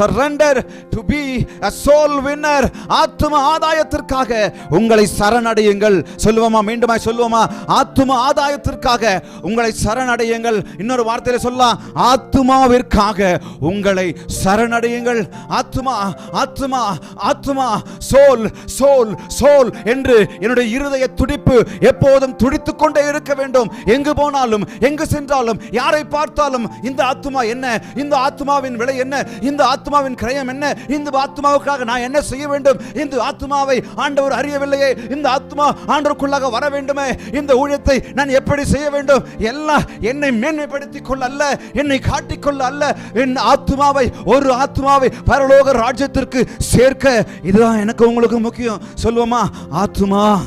Surrender to be a soul winner ஆத்தும ஆதாயத்திற்காக உங்களை சரணடையுங்கள். சொல்லுவோமா? மீண்டுமா சொல்லுவோமா? ஆத்தும ஆதாயத்திற்காக உங்களை சரணடையுங்கள். இன்னொரு வார்த்தையில சொல்லலாம். ஆத்துமாவிற்காக உங்களை சரணடையுங்கள். ஆத்துமா ஆத்துமா ஆத்துமா சோல் சோல் சோல் என்று என்னுடைய இருதய துடிப்பு எப்போதும் துடித்துக் கொண்டே இருக்க வேண்டும். எங்கு போனாலும் எங்கு சென்றாலும் யாரை பார்த்தாலும் இந்த ஆத்துமா என்ன? இந்த ஆத்துமாவின் விலை என்ன? இந்த ஆத்மாவின் கிரயம் என்ன? இந்த ஆத்துமாவுக்காக நான் என்ன செய்ய வேண்டும்? இந்த ஆத்துமாவை ஆண்டவர் அறியவில்லையே. இந்த ஆத்துமா ஆண்டவருக்குள்ளாக வர வேண்டுமே? இந்த ஊழியத்தை நான் எப்படி செய்ய வேண்டும்? எல்லாம் என்னை மேன்மைப்படுத்திக் கொள்ள அல்ல என்னை காட்டிக்கொள்ள அல்ல. என் ஆத்துமாவை ஒரு ஆத்துமாவை பரலோக ராஜ்யத்திற்கு சேர்க்க. இதுதான் எனக்கு உங்களுக்கு முக்கியம். சொல்லுவோமா? ஆத்துமா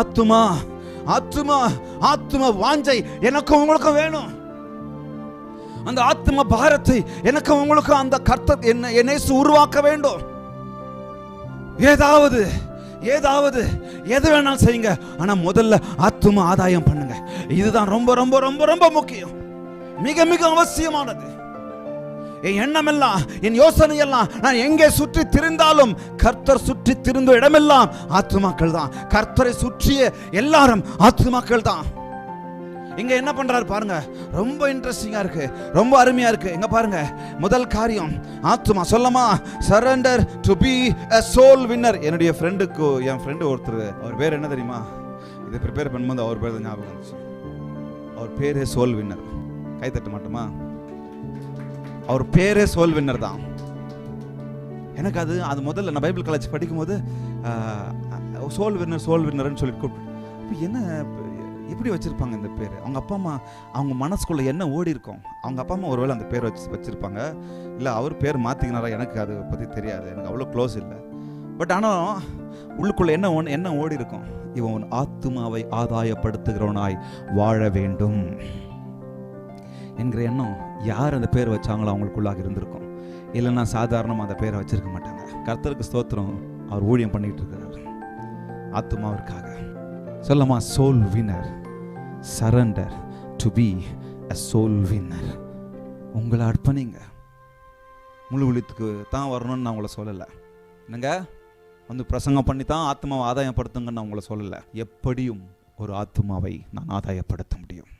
ஆத்துமா ஆத்துமா ஆத்மா வாஞ்சை எனக்கும் உங்களுக்கும் வேணும். அந்த ஆத்ம பாரத்தை எனக்கு உங்களுக்கு அந்த கர்த்தர் என்ன என்னை உருவாக்க வேண்டும். ஏதாவது ஏதாவது எது வேணாலும் செய்யுங்க. ஆனா முதல்ல ஆத்ம ஆதாயம் பண்ணுங்க. இதுதான் ரொம்ப ரொம்ப ரொம்ப ரொம்ப முக்கியம். மிக மிக அவசியமானது. என் எண்ணமெல்லாம் என் யோசனை எல்லாம் நான் எங்கே சுற்றி திரிந்தாலும் கர்த்தர் சுற்றி திரிந்த இடமெல்லாம் ஆத்துமாக்கள் தான் கர்த்தரை சுற்றிய எல்லாரும் ஆத்துமாக்கள் தான் இங்க என்ன பண்றாரு பாருங்க. ரொம்ப இன்ட்ரெஸ்டிங்கா இருக்கு. ரொம்ப அருமையா இருக்கு. எங்க பாருங்க. முதல் காரியம் ஆத்துமா சொல்லமா? Surrender to be a soul winner என்னுடைய ஃப்ரெண்டுக்கு என் ஃப்ரெண்டு ஒருத்தர் அவர் பேர் என்ன தெரியுமா? இதை ப்ரிப்பேர் பண்ணும்போது அவர் பேர் தான் ஞாபகம் வந்துச்சு. அவர் பேரே சோல் வின்னர் கை தட்ட மாட்டோமா? அவர் பேரே சோல் வின்னர் தான். எனக்கு அது அது முதல்ல நான் பைபிள் காலேஜ் படிக்கும்போது சோல் வின்னர் சோல் வின்னர்னு சொல்லி கூப்பிட்டு என்ன எப்படி வச்சுருப்பாங்க இந்த பேர். அவங்க அப்பா அம்மா அவங்க மனசுக்குள்ளே என்ன ஓடி இருக்கும் அவங்க அப்பா அம்மா ஒருவேளை அந்த பேர் வச்சு வச்சுருப்பாங்க. இல்லை அவர் பேர் மாற்றிக்கினாரா எனக்கு அதை பற்றி தெரியாது. எனக்கு அவ்வளோ க்ளோஸ் இல்லை. பட் ஆனால் உள்ளுக்குள்ளே என்ன ஒன்று என்ன ஓடி இருக்கும் இவன் உன் ஆத்துமாவை ஆதாயப்படுத்துகிறவனாய் வாழ வேண்டும் என்கிற எண்ணம் யார் அந்த பேர் வச்சாங்களோ அவங்களுக்குள்ளாக இருந்திருக்கும் இல்லைன்னா சாதாரணமாக அந்த பேரை வச்சுருக்க மாட்டாங்க. கர்த்தருக்கு ஸ்தோத்திரம் அவர் ஊழியம் பண்ணிகிட்டு இருக்கிறார். ஆத்மாவிற்காக சொல்லமா soul winner surrender to be a soul winner உங்களை அர்ப்பணிங்க. முழு விழித்துக்கு தான் வரணும்னு நான் உங்களை சொல்லலை. என்னங்க? வந்து பிரசங்கம் பண்ணி தான் ஆத்மாவை ஆதாயப்படுத்துங்கன்னு நான் உங்களை சொல்லலை. எப்படியும் ஒரு ஆத்மாவை நான் ஆதாயப்படுத்த முடியும்.